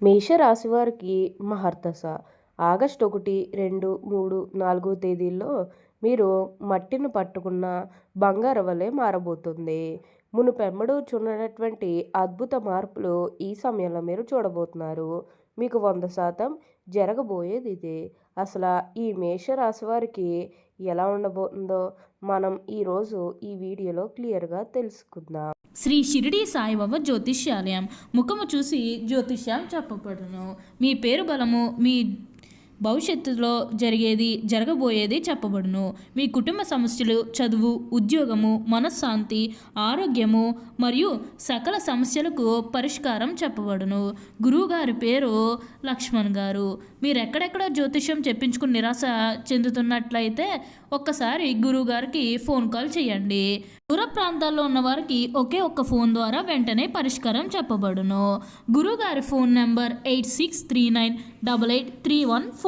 మేషరాశివారికి మహర్దశ. ఆగస్టు ఒకటి రెండు మూడు నాలుగు తేదీల్లో మీరు మట్టిని పట్టుకున్న బంగారవలే వలె మారబోతుంది. మునుపెమ్మడు చూడనటువంటి అద్భుత మార్పులు ఈ సమయంలో మీరు చూడబోతున్నారు. మీకు వంద శాతం జరగబోయేది ఇది. అసలు ఈ మేషరాశి వారికి ఎలా ఉండబోతుందో మనం ఈరోజు ఈ వీడియోలో క్లియర్గా తెలుసుకుందాం. శ్రీ షిరిడి సాయిబాబా జ్యోతిష్యాలయం. ముఖము చూసి జ్యోతిష్యం చెప్పబడును. మీ పేరు బలము మీ భవిష్యత్తులో జరిగేది జరగబోయేది చెప్పబడును. మీ కుటుంబ సమస్యలు చదువు ఉద్యోగము మనశ్శాంతి ఆరోగ్యము మరియు సకల సమస్యలకు పరిష్కారం చెప్పబడును. గురువుగారి పేరు లక్ష్మణ్ గారు. మీరు ఎక్కడెక్కడ జ్యోతిష్యం చెప్పించుకుని నిరాశ చెందుతున్నట్లయితే ఒక్కసారి గురువుగారికి ఫోన్ కాల్ చేయండి. దూర ప్రాంతాల్లో ఉన్న వారికి ఒకే ఒక్క ఫోన్ ద్వారా వెంటనే పరిష్కారం చెప్పబడును. గురువుగారి phone number eight six three nine double eight three one four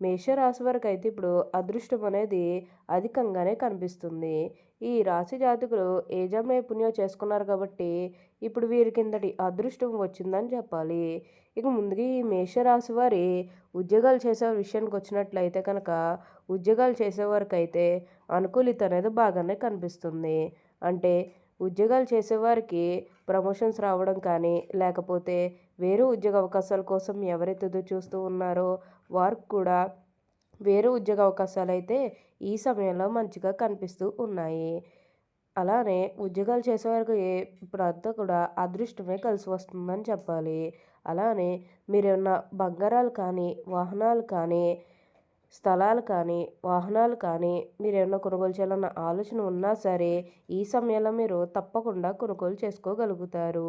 మేషరాశి వారికి అయితే ఇప్పుడు అదృష్టం అనేది అధికంగానే కనిపిస్తుంది. ఈ రాశి జాతకులు ఏజమే పుణ్యం చేసుకున్నారు కాబట్టి ఇప్పుడు వీరి కిందటి అదృష్టం వచ్చిందని చెప్పాలి. ఇక ముందుగా ఈ మేషరాశి వారి ఉద్యోగాలు చేసే విషయానికి వచ్చినట్లయితే కనుక ఉద్యోగాలు చేసేవారికి అయితే అనుకూలిత అనేది బాగానే కనిపిస్తుంది. అంటే ఉద్యోగాలు చేసేవారికి ప్రమోషన్స్ రావడం కానీ లేకపోతే వేరే ఉద్యోగ అవకాశాల కోసం ఎవరైతే చూస్తూ ఉన్నారో వారికి కూడా వేరే ఉద్యోగ అవకాశాలు అయితే ఈ సమయంలో మంచిగా కనిపిస్తూ ఉన్నాయి. అలానే ఉద్యోగాలు చేసేవారికి ఇప్పుడు అంతా కూడా అదృష్టమే కలిసి వస్తుందని చెప్పాలి. అలానే మీరేమన్నా బంగారాలు కానీ వాహనాలు కానీ స్థలాలు కానీ వాహనాలు కానీ మీరు ఏమైనా కొనుగోలు చేయాలన్న ఆలోచన ఉన్నా సరే ఈ సమయంలో మీరు తప్పకుండా కొనుగోలు చేసుకోగలుగుతారు.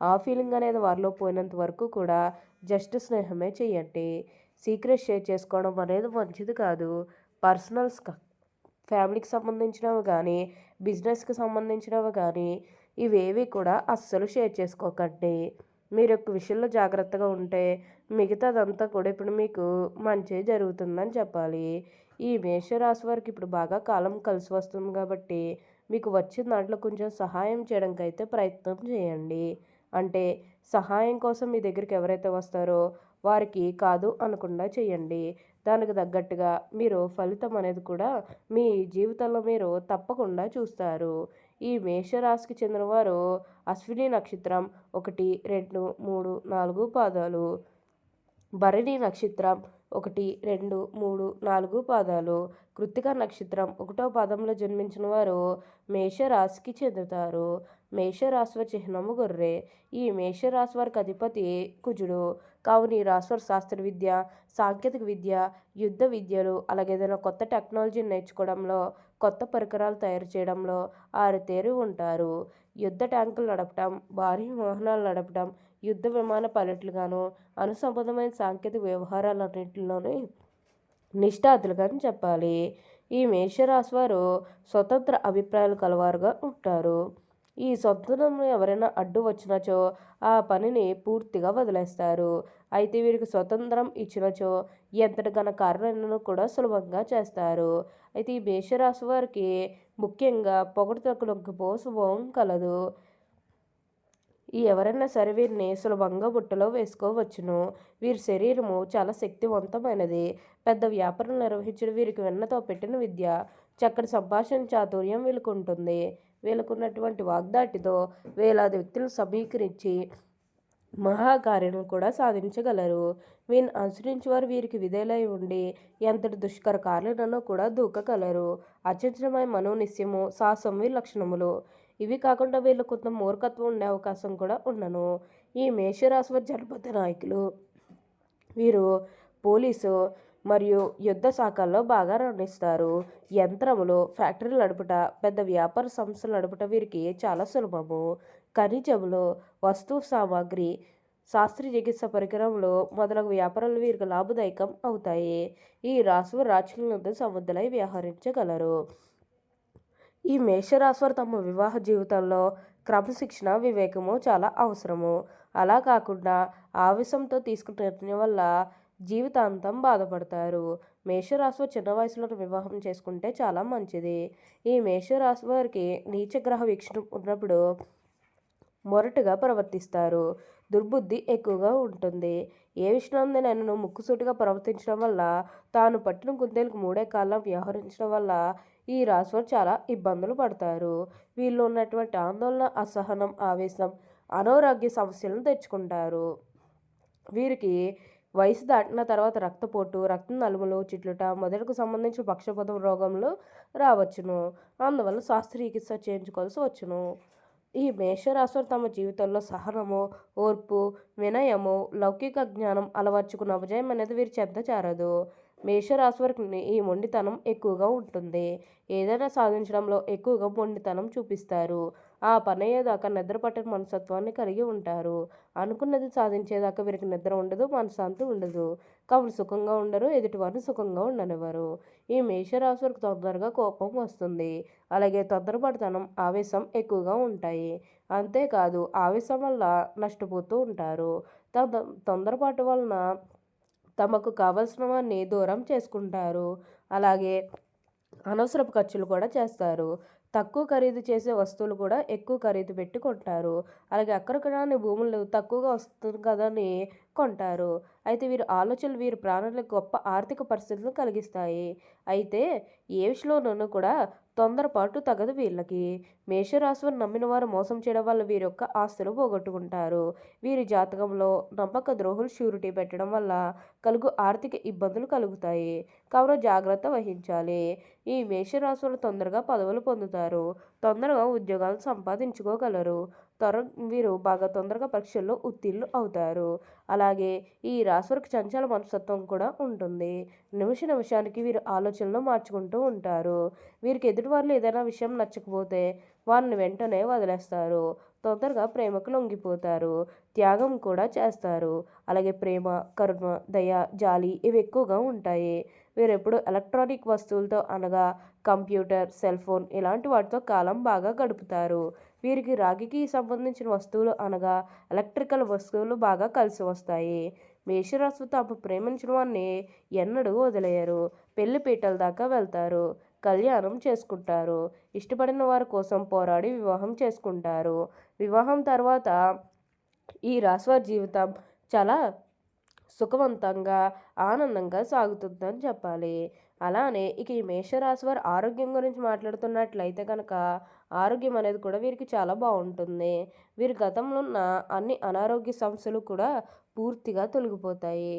ఆ ఫీలింగ్ అనేది వారిలో పోయినంత వరకు కూడా జస్ట్ స్నేహమే చేయండి. సీక్రెట్ షేర్ చేసుకోవడం అనేది మంచిది కాదు. పర్సనల్స్ ఫ్యామిలీకి సంబంధించినవి కానీ బిజినెస్కి సంబంధించినవి కానీ ఇవేవి కూడా అస్సలు షేర్ చేసుకోకండి. మీరు యొక్క విషయంలో జాగ్రత్తగా ఉంటే మిగతాదంతా కూడా ఇప్పుడు మీకు మంచి జరుగుతుందని చెప్పాలి. ఈ మేషరాశి వారికి ఇప్పుడు బాగా కాలం కలిసి వస్తుంది కాబట్టి మీకు వచ్చిన దాంట్లో కొంచెం సహాయం చేయడానికి అయితే ప్రయత్నం చేయండి. అంటే సహాయం కోసం మీ దగ్గరికి ఎవరైతే వస్తారో వారికి కాదు అనకుండా చేయండి. దానికి తగ్గట్టుగా మీరు ఫలితం అనేది కూడా మీ జీవితంలో మీరు తప్పకుండా చూస్తారు. ఈ మేషరాశికి చెందినవారు అశ్విని నక్షత్రం ఒకటి రెండు మూడు నాలుగు పాదాలు. భరణి నక్షత్రం ఒకటి రెండు మూడు నాలుగు పాదాలు. కృత్తిక నక్షత్రం ఒకటో పాదంలో జన్మించిన వారు మేషరాశికి చెందుతారు. మేషరాశ్వ చిహ్నము గొర్రె. ఈ మేషరాశి వారికి అధిపతి కుజుడు. కావున ఈ రాశ్వర్ శాస్త్ర విద్య సాంకేతిక విద్య యుద్ధ విద్యలు అలాగే ఏదైనా కొత్త టెక్నాలజీని నేర్చుకోవడంలో కొత్త పరికరాలు తయారు చేయడంలో ఆరితేరి ఉంటారు. యుద్ధ ట్యాంకులు నడపటం భారీ వాహనాలు నడపటం యుద్ధ విమాన పైలట్లుగాను అనుసంబంధమైన సాంకేతిక వ్యవహారాలన్నింటిలోనే నిష్ఠాతులుగాని చెప్పాలి. ఈ మేషరాశి వారు స్వతంత్ర అభిప్రాయాలు కలవారుగా ఉంటారు. ఈ స్వతంత్రం ఎవరైనా అడ్డు వచ్చినచో ఆ పనిని పూర్తిగా వదిలేస్తారు. అయితే వీరికి స్వతంత్రం ఇచ్చినచో ఎంతటి ఘన కార్యాలను కూడా సులభంగా చేస్తారు. అయితే ఈ మేషరాశి వారికి ముఖ్యంగా పొగడుతకులకు స్వభావం కలదు. ఈ ఎవరైనా సరే వీరిని సులభంగా బుట్టలో వేసుకోవచ్చును. వీరి శరీరము చాలా శక్తివంతమైనది. పెద్ద వ్యాపారం నిర్వహించడం వీరికి వెన్నతో పెట్టిన విద్య చక్కటి సంభాషణ చాతుర్యం వీళ్ళకుంటుంది. వీళ్ళకున్నటువంటి వాగ్దాటితో వేలాది వ్యక్తులను సమీకరించి మహాకార్యం కూడా సాధించగలరు. వీరిని అనుసరించి వారు వీరికి విధేలై ఉండి ఎంతటి దుష్కర కార్యాలను కూడా దూకగలరు. అచంచలమైన మనోనిశ్యము సాహసం వీరి లక్షణములు. ఇవి కాకుండా వీళ్ళు కొంత మూర్ఖత్వం ఉండే అవకాశం కూడా ఉండను. ఈ మేషరాశి వారి జనపద నాయకులు వీరు పోలీసు మరియు యుద్ధ శాఖల్లో బాగా రణిస్తారు. యంత్రములు ఫ్యాక్టరీలు నడుపుట పెద్ద వ్యాపార సంస్థలు నడుపుట వీరికి చాలా సులభము. ఖనిజములు వస్తు సామాగ్రి శాస్త్ర చికిత్స పరికరంలో మొదలగు వ్యాపారాలు వీరికి లాభదాయకం అవుతాయి. ఈ రాశి రాజకీయ సమర్థులై వ్యవహరించగలరు. ఈ మేషరాశివారు తమ వివాహ జీవితంలో క్రమశిక్షణ వివేకము చాలా అవసరము. అలా కాకుండా ఆవేశంతో తీసుకున్న నిర్ణయం వల్ల జీవితాంతం బాధపడతారు. మేషరాశి చిన్న వయసులో వివాహం చేసుకుంటే చాలా మంచిది. ఈ మేషరాశి వారికి నీచగ్రహ వీక్షణం ఉన్నప్పుడు మొరటుగా ప్రవర్తిస్తారు. దుర్బుద్ధి ఎక్కువగా ఉంటుంది. ఏ విషయంలోనైనా ముక్కుసూటిగా ప్రవర్తించడం వల్ల తాను పట్టిన గుంతలకు మూడే కాలం వ్యవహరించడం వల్ల ఈ రాశివారు చాలా ఇబ్బందులు పడతారు. వీళ్ళు ఉన్నటువంటి ఆందోళన అసహనం ఆవేశం అనారోగ్య సమస్యలను తెచ్చుకుంటారు. వీరికి వయసు దాటిన తర్వాత రక్తపోటు రక్తం నలుములు చిట్లుట మొదలకు సంబంధించిన పక్షపాతం రోగంలో రావచ్చును. అందువల్ల శాస్త్రీయ చికిత్స చేయించుకోవాల్సి వచ్చును. ఈ మేషరాశులు తమ జీవితంలో సహనము ఓర్పు వినయము లౌకిక జ్ఞానం అలవర్చుకున్న అపజయం అనేది వీరి చెంత చేరదు. మేషరాశి వారికి ఈ మొండితనం ఎక్కువగా ఉంటుంది. ఏదైనా సాధించడంలో ఎక్కువగా మొండితనం చూపిస్తారు. ఆ పని అయ్యేదాకా నిద్ర పట్టిన మనస్తత్వాన్ని కలిగి ఉంటారు. అనుకున్నది సాధించేదాకా వీరికి నిద్ర ఉండదు మనశ్శాంతి ఉండదు. కాబట్టి సుఖంగా ఉండరు ఎదుటివారిని సుఖంగా ఉండనివ్వరు. ఈ మేషరాశి వారికి తొందరగా కోపం వస్తుంది. అలాగే తొందరపడతనం ఆవేశం ఎక్కువగా ఉంటాయి. అంతేకాదు ఆవేశం వల్ల నష్టపోతూ ఉంటారు. తొందరపాటు వలన తమకు కావలసినవన్నీ దూరం చేసుకుంటారు. అలాగే అనవసరపు ఖర్చులు కూడా చేస్తారు. తక్కువ ఖరీదు చేసే వస్తువులు కూడా ఎక్కువ ఖరీదు పెట్టి కొంటారు. అలాగే అక్కడక్కడ భూములు తక్కువగా వస్తుంది కదా అని కొంటారు అయితే వీరి ఆలోచనలు వీరి ప్రాణాలకు గొప్ప ఆర్థిక పరిస్థితులను కలిగిస్తాయి. అయితే ఏ విషయంలోనూ కూడా తొందరపాటు తగదు వీళ్ళకి. మేషరాశిని నమ్మిన వారు మోసం చేయడం వల్ల వీరి యొక్క ఆస్తులు పోగొట్టుకుంటారు. వీరి జాతకంలో నమ్మక ద్రోహులు షూరిటీ పెట్టడం వల్ల కలుగు ఆర్థిక ఇబ్బందులు కలుగుతాయి. కావున జాగ్రత్త వహించాలి. ఈ మేషరాశులు తొందరగా పదవులు పొందుతారు. తొందరగా ఉద్యోగాలు సంపాదించుకోగలరు. త్వర వీరు బాగా తొందరగా పరీక్షల్లో ఉత్తీర్ణులు అవుతారు. అలాగే ఈ రాశివారికి చంచల మనస్తత్వం కూడా ఉంటుంది. నిమిష నిమిషానికి వీరు ఆలోచనలు మార్చుకుంటూ ఉంటారు. వీరికి ఎదుటి వాళ్ళు ఏదైనా విషయం నచ్చకపోతే వారిని వెంటనే వదిలేస్తారు. తొందరగా ప్రేమకు లొంగిపోతారు. త్యాగం కూడా చేస్తారు. అలాగే ప్రేమ కరుణ దయ జాలి ఇవి ఎక్కువగా ఉంటాయి. వీరు ఎప్పుడు ఎలక్ట్రానిక్ వస్తువులతో అనగా కంప్యూటర్ సెల్ ఫోన్ ఇలాంటి వాటితో కాలం బాగా గడుపుతారు. వీరికి రాగికి సంబంధించిన వస్తువులు అనగా ఎలక్ట్రికల్ వస్తువులు బాగా కలిసి వస్తాయి. మేషరాశి తాము ప్రేమించిన వారిని ఎన్నడూ వదిలేయరు. పెళ్ళి పీటల దాకా వెళ్తారు. కళ్యాణం చేసుకుంటారు. ఇష్టపడిన వారి కోసం పోరాడి వివాహం చేసుకుంటారు. వివాహం తర్వాత ఈ రాశివారి జీవితం చాలా సుఖవంతంగా ఆనందంగా సాగుతుందని చెప్పాలి. అలానే ఇక ఈ మేషరాశి వారి ఆరోగ్యం గురించి మాట్లాడుతున్నట్లయితే కనుక ఆరోగ్యం అనేది కూడా వీరికి చాలా బాగుంటుంది. వీరి గతంలో ఉన్న అన్ని అనారోగ్య సమస్యలు కూడా పూర్తిగా తొలగిపోతాయి.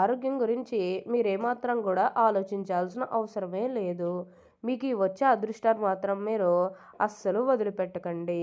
ఆరోగ్యం గురించి మీరేమాత్రం కూడా ఆలోచించాల్సిన అవసరమే లేదు. మీకు ఈ వచ్చే అదృష్టాన్ని మాత్రం మీరు అస్సలు వదిలిపెట్టకండి.